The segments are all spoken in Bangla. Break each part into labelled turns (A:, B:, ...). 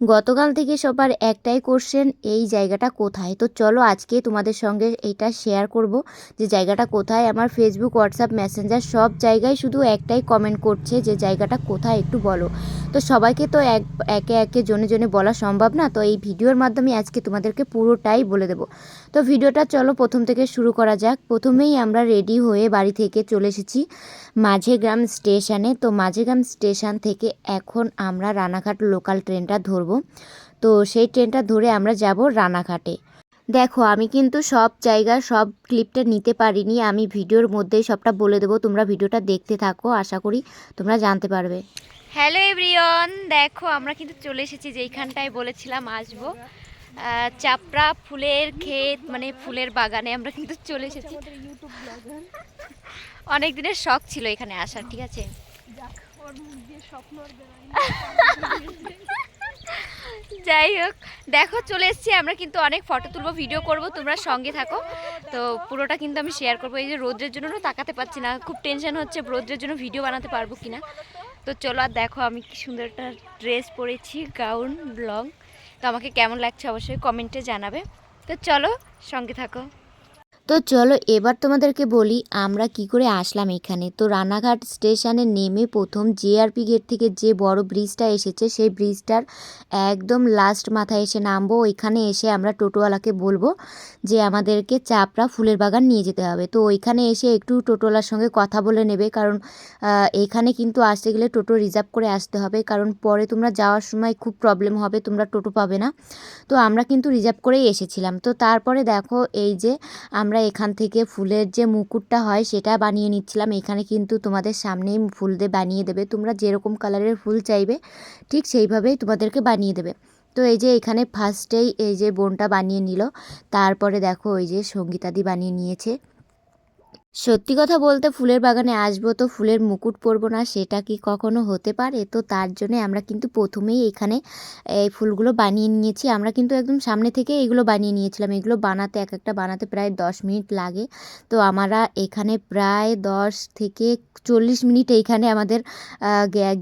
A: গতকাল থেকে সবার একটাই কোশ্চেন এই জায়গাটা কোথায়? তো চলো আজকে তোমাদের সঙ্গে এটা শেয়ার করব যে জায়গাটা কোথায়? আমার ফেসবুক হোয়াটসঅ্যাপ মেসেঞ্জার সব জায়গায় শুধু একটাই কমেন্ট করছে যে জায়গাটা কোথায় একটু বলো। তো সবাইকে তো এক, একে একে জনে জনে বলা সম্ভব না, তো এই ভিডিওর মাধ্যমে আজকে তোমাদেরকে পুরোটাই বলে দেবো। তো ভিডিওটা চলো প্রথম থেকে শুরু করা যাক। প্রথমেই আমরা রেডি হয়ে বাড়ি থেকে চলে এসেছি মাঝেগ্রাম স্টেশনে তো মাঝেগ্রাম স্টেশন থেকে এখন আমরা রানাঘাট লোকাল ট্রেনটা ধরবো। তো সেই ট্রেনটা ধরে আমরা যাব রানাঘাটে। দেখো আমি কিন্তু সব জায়গার সব ক্লিপটা নিতে পারিনি। আমি ভিডিওর মধ্যেই সবটা বলে দেবো। তোমরা ভিডিওটা দেখতে থাকো আশা করি তোমরা জানতে পারবে।
B: হ্যালো এভরিওয়ান দেখো আমরা কিন্তু চলে এসেছি যেইখানটায় বলেছিলাম আসব। চাপড়া ফুলের ক্ষেত মানে ফুলের বাগানে আমরা কিন্তু চলে এসেছি। অনেক দিনের শখ ছিল এখানে আসার ঠিক আছে? যাই হোক, দেখো চলে এসেছি, আমরা কিন্তু অনেক ফটো তুলবো ভিডিও করব, তোমরা সঙ্গে থাকো। তো পুরোটা কিন্তু আমি শেয়ার করব, এই যে রোদ্রের জন্য তাকাতে পারছি না, খুব টেনশন হচ্ছে, রোদ্রের জন্য ভিডিও বানাতে পারব কিনা। তো চলো আর দেখো আমি কি সুন্দর একটা ড্রেস পরেছি গাউন লং তো আমাকে কেমন লাগছে অবশ্যই কমেন্টে জানাবে। তো চলো সঙ্গে থাকো।
A: তো চলো এবার তোমাদেরকে বলি, আমরা কি করে আসলাম এখানে? তো রানাঘাট স্টেশনে নেমে প্রথম জেআরপি গেট থেকে যে বড় ব্রিজটা এসেছে, সেই ব্রিজটার একদম লাস্ট মাথায় এসে নামবো। ওইখানে এসে আমরা টোটোওয়ালাকে বলব যে, আমাদেরকে চাপড়া ফুলের বাগান নিয়ে যেতে হবে। তো ওইখানে এসে একটু টোটোওয়ালার সঙ্গে কথা বলে নেবে, কারণ এখানে কিন্তু আসতে গেলে টোটো রিজার্ভ করে আসতে হবে, কারণ পরে তোমরা যাওয়ার সময় খুব প্রবলেম হবে, তোমরা টোটো পাবে না। তো আমরা কিন্তু রিজার্ভ করেই এসেছিলাম। তো তারপরে দেখো, এই যে আমরা এখান থেকে ফুলের যে মুকুটটা হয় সেটা বানিয়ে নিচ্ছিলাম। এখানে কিন্তু তোমাদের সামনেই ফুল দিয়ে বানিয়ে দেবে। তোমরা যেরকম কালারের ফুল চাইবে, ঠিক সেইভাবেই তোমাদেরকে বানিয়ে দেবে। তো এই যে এখানে ফার্স্টেই এই যে বোনটা বানিয়ে নিল। তারপরে দেখো ওই যে সঙ্গীতাদি বানিয়ে নিয়েছে। সত্যি কথা বলতে ফুলের বাগানে আসব তো ফুলের মুকুট পরবো না, সেটা কি কখনো হতে পারে? তো তার জন্যে আমরা কিন্তু প্রথমেই এখানে, এই ফুলগুলো বানিয়ে নিয়েছি। আমরা কিন্তু একদম সামনে থেকে এগুলো বানিয়ে নিয়েছিলাম। এগুলো বানাতে, এক একটা বানাতে প্রায় দশ মিনিট লাগে। তো আমরা এখানে প্রায় দশ থেকে চল্লিশ মিনিট এইখানে আমাদের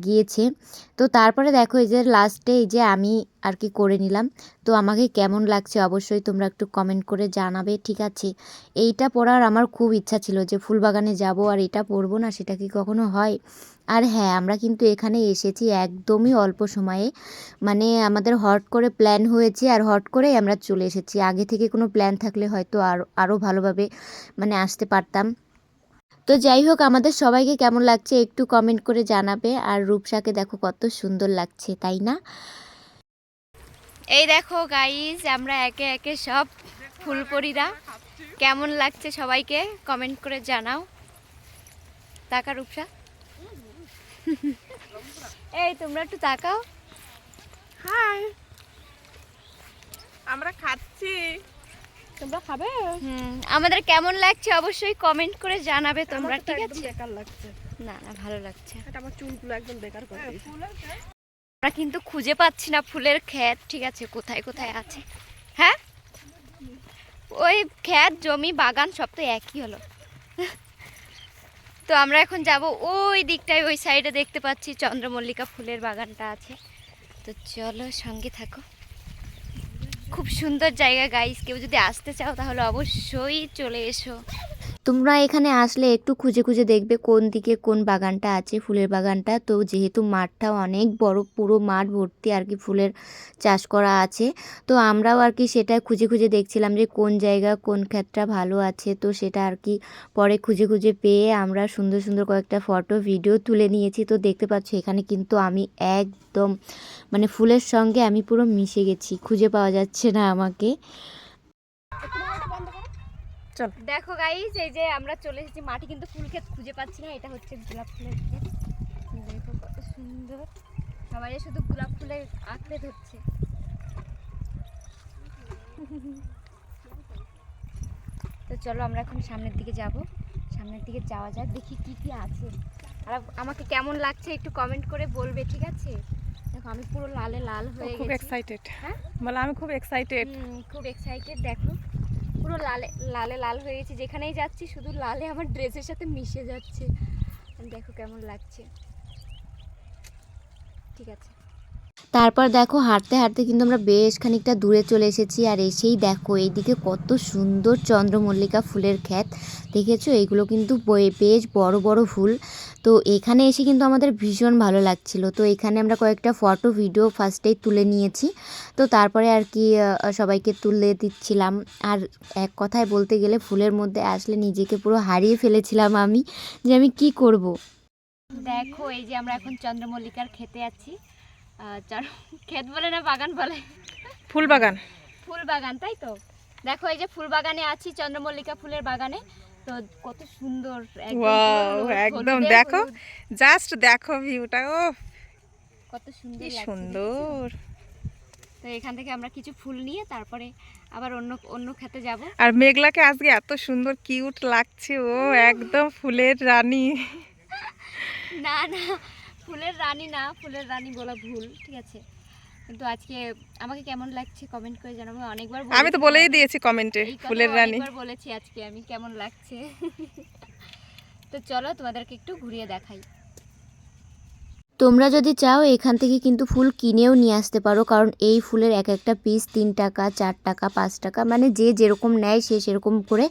A: গিয়েছে। তো তারপরে দেখো এই যে লাস্টে এই যে আমি আর কি করে নিলাম। তো আমাকে কেমন লাগছে অবশ্যই তোমরা একটু কমেন্ট করে জানাবে, ঠিক আছে? এইটা পড়ার আমার খুব ইচ্ছা ছিল যে ফুল বাগানে যাব আর এটা পরবো না, সেটা কি কখনো হয়? আর হ্যাঁ আমরা কিন্তু এখানে এসেছি একদমই অল্প সময়ে। মানে আমাদের হট করে প্ল্যান হয়েছে আর হট করেই আমরা চলে এসেছি। আগে থেকে কোনো প্ল্যান থাকলে হয়তো আরও আরও ভালোভাবে মানে আসতে পারতাম। তো যাই হোক, আমাদের সবাইকে কেমন লাগছে একটু কমেন্ট করে জানাবে। আর রূপসাকে দেখো কত সুন্দর লাগছে, তাই না?
B: এই দেখো গাইজ আমরা একে একে সব ফুলপরিরা। কেমন লাগছে সবাইকে? কমেন্ট করে জানাও। তাকা রূপসা। এই তোমরা একটু তাকাও।
C: হাই আমরা খাচ্ছি। তোমরা খাবে?
B: হুম আমাদের কেমন লাগছে অবশ্যই কমেন্ট করে জানাবে তোমরা ঠিক আছে?
C: বেকার লাগছে।
B: না না ভালো লাগছে।
C: এটা আমার চুলগুলো একদম বেকার করে দিয়েছে।
B: আমরা কিন্তু খুঁজে পাচ্ছি না ফুলের ক্ষেত। ঠিক আছে, কোথায় কোথায় আছে? হ্যাঁ? ওই ক্ষেত, জমি, বাগান সব তো একই হলো। তো আমরা এখন যাব ওই দিকটায়, ওই সাইডে দেখতে পাচ্ছি চন্দ্রমল্লিকা ফুলের বাগানটা আছে। তো চলো সঙ্গে থাকো। খুব সুন্দর জায়গা গাইস কেউ যদি আসতে চাও তাহলে অবশ্যই চলে এসো।
A: তোমরা এখানে আসলে একটু খুঁজে খুঁজে দেখবে কোন দিকে কোন বাগানটা আছে, ফুলের বাগানটা। তো যেহেতু মাঠটা অনেক বড়, পুরো মাঠ ভর্তি আর কি ফুলের চাষ করা আছে, তো আমরাও আর কি সেটা খুঁজে খুঁজে দেখছিলাম যে কোন জায়গা কোন ক্ষেতটা ভালো আছে। তো সেটা আর কি পরে খুঁজে খুঁজে পেয়ে আমরা সুন্দর সুন্দর কয়েকটা ফটো, ভিডিও তুলে নিয়েছি। তো দেখতে পাচ্ছ এখানে কিন্তু আমি একদম মানে ফুলের সঙ্গে আমি পুরো মিশে গেছি, খুঁজে পাওয়া যাচ্ছে না আমাকে।
C: চল।
B: দেখো গাইস এই যে আমরা চলে এসেছি মাটি কিন্তু ফুল ক্ষেত খুঁজে পাচ্ছি না এটা হচ্ছে গোলাপ ফুলের ক্ষেত। দেখো কত সুন্দর। সবাই শুধু গোলাপ ফুলের আঁকড়ে ধরছে তো চলো আমরা এখন সামনের দিকে যাব। সামনের দিকে যাওয়া যাক দেখি কি কি আছে। আর আমাকে কেমন লাগছে একটু কমেন্ট করে বলবে ঠিক আছে? দেখো আমি পুরো লালে লাল হয়ে
C: খুব এক্সাইটেড
B: হ্যাঁ?
C: বলে আমি খুব এক্সাইটেড
B: খুব এক্সাইটেড দেখো। পুরো লালে লালে লাল হয়ে গেছি। যেখানেই যাচ্ছি, শুধু লালে আমার ড্রেসের সাথে মিশে যাচ্ছে। দেখো কেমন লাগছে। ঠিক আছে।
A: তারপর দেখো হাঁটতে হাঁটতে কিন্তু আমরা বেশ খানিকটা দূরে চলে এসেছি আর এসেই দেখো এইদিকে কত সুন্দর চন্দ্রমল্লিকা ফুলের ক্ষেত। দেখেছ? এগুলো কিন্তু বেশ বড় বড় ফুল। তো এখানে এসে কিন্তু আমাদের ভীষণ ভালো লাগছিল। তো এখানে আমরা কয়েকটা ফটো, ভিডিও ফার্স্টেই তুলে নিয়েছি। তো তারপরে আর কি সবাইকে তুলে দিচ্ছিলাম। আর এক কথায় বলতে গেলে ফুলের মধ্যে আসলে নিজেকে পুরো হারিয়ে ফেলেছিলাম আমি যে আমি কি করব।
B: দেখো, এই যে আমরা এখন চন্দ্রমল্লিকার খেতে আছি। চর- ক্ষেত বলে না বাগান বলে?
C: ফুল বাগান
B: ফুল বাগান তাই তো? দেখো এই যে ফুল বাগানে আছি চন্দ্রমল্লিকা ফুলের বাগানে। তো কত সুন্দর একদম
C: দেখো। জাস্ট দেখো ভিউটা ও
B: কত সুন্দর
C: সুন্দর।
B: তো এখান থেকে আমরা কিছু ফুল নিয়ে তারপরে আবার অন্য অন্য খেতে যাব।
C: আর মেঘলাকে আজকে এত সুন্দর কিউট লাগছে ও একদম ফুলের রানী।
B: না না ফুলের রানী না ফুলের রানী বলা ভুল ঠিক আছে? কিন্তু আজকে আমাকে কেমন লাগছে কমেন্ট করে জানাব অনেকবার
C: আমি তো বলেই দিয়েছি কমেন্টে ফুলের রানী।
B: অনেকবার বলেছি আজকে আমি কেমন লাগছে? তো চলো তোমাদেরকে একটু ঘুরিয়ে দেখাই।
A: তোমরা যদি চাও, এখান থেকে কিন্তু ফুল কিনেও নিয়ে আসতে পারো। কারণ এই ফুলের এক একটা পিস তিন টাকা, চার টাকা, পাঁচ টাকা মানে যে যেরকম নেয় সে সেরকম করে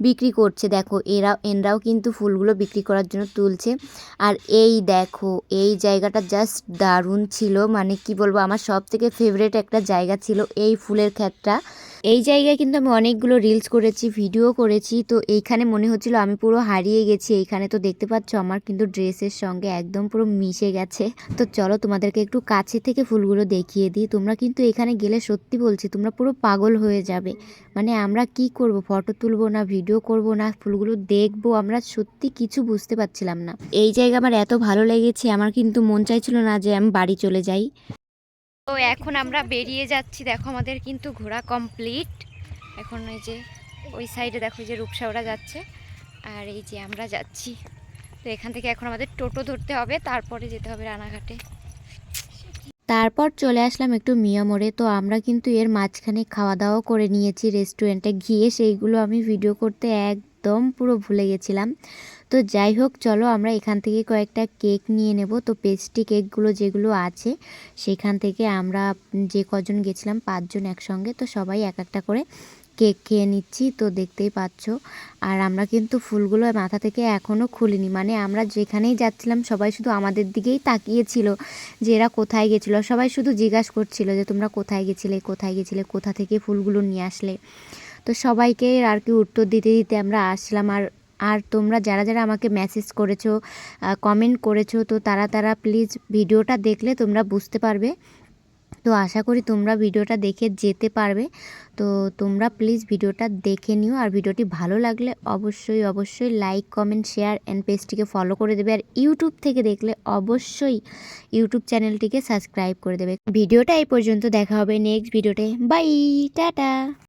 A: বিক্রি করছে। দেখো, এরা, এনরাও কিন্তু ফুলগুলো বিক্রি করার জন্য তুলছে। আর এই দেখো, এই জায়গাটা জাস্ট দারুণ ছিল। মানে কি বলব, আমার সব থেকে ফেভারেট একটা জায়গা ছিল এই ফুলের ক্ষেতটা। এই জায়গায় কিন্তু আমি অনেকগুলো রিলস করেছি ভিডিও করেছি। তো এইখানে মনে হচ্ছিল আমি পুরো হারিয়ে গেছি। এইখানে তো দেখতে পাচ্ছ আমার কিন্তু ড্রেসের সঙ্গে একদম পুরো মিশে গেছে। তো চলো তোমাদেরকে একটু কাছে থেকে ফুলগুলো দেখিয়ে দিই। তোমরা কিন্তু এখানে গেলে সত্যি বলছি তোমরা পুরো পাগল হয়ে যাবে। মানে আমরা কি করব? ফটো তুলবো না ভিডিও করব না, ফুলগুলো দেখব আমরা সত্যি কিছু বুঝতে পারছিলাম না। এই জায়গা আমার এত ভালো লেগেছে, আমার কিন্তু মন চাইছিল না যে আমি বাড়ি চলে যাই।
B: তো এখন আমরা বেরিয়ে যাচ্ছি। দেখো আমাদের কিন্তু ঘোরা কমপ্লিট। এখন ওই যে, ওই সাইডে দেখো যে রূপসাওরা যাচ্ছে। আর এই যে আমরা যাচ্ছি। তো এখান থেকে এখন আমাদের টোটো ধরতে হবে, তারপরে যেতে হবে রানাঘাটে।
A: তারপর চলে আসলাম একটু মিয়া মোড়ে। তো আমরা কিন্তু এর মাঝখানে খাওয়া দাওয়া করে নিয়েছি রেস্টুরেন্টে গিয়ে সেইগুলো আমি ভিডিও করতে একদম পুরো ভুলে গেছিলাম। তো যাই হোক, চলো আমরা এখান থেকে কয়েকটা কেক নিয়ে নেব। তো পেস্ট্রি কেকগুলো যেগুলো আছে, সেখান থেকে আমরা যে কজন গেছিলাম পাঁচজন একসঙ্গে, তো সবাই এক একটা করে কেক খেয়ে নিচ্ছি, তো দেখতেই পাচ্ছ। আর আমরা কিন্তু ফুলগুলো মাথা থেকে এখনও খুলিনি। মানে আমরা যেখানেই যাচ্ছিলাম, সবাই শুধু আমাদের দিকেই তাকিয়েছিল যে এরা কোথায় গেছিল। সবাই শুধু জিজ্ঞাসা করছিল যে তোমরা কোথায় গেছিলে কোথায় গেছিলে, কোথা থেকে ফুলগুলো নিয়ে আসলে। তো সবাইকে আর কি উত্তর দিতে দিতে আমরা আসলাম। আর আর তোমরা যারা যারা আমাকে মেসেজ করেছ কমেন্ট করেছ, তো তারা তারা প্লিজ ভিডিওটা দেখলে তোমরা বুঝতে পারবে। তো আশা করি তোমরা ভিডিওটা দেখে যেতে পারবে। তো তোমরা প্লিজ ভিডিওটা দেখে নিও। আর ভিডিওটি ভালো লাগলে অবশ্যই অবশ্যই লাইক কমেন্ট শেয়ার অ্যান্ড পেজটিকে ফলো করে দেবে। আর ইউটিউব থেকে দেখলে অবশ্যই ইউটিউব চ্যানেলটিকে সাবস্ক্রাইব করে দেবে। ভিডিওটা এই পর্যন্ত দেখা হবে। নেক্সট ভিডিওতে বাই টাটা।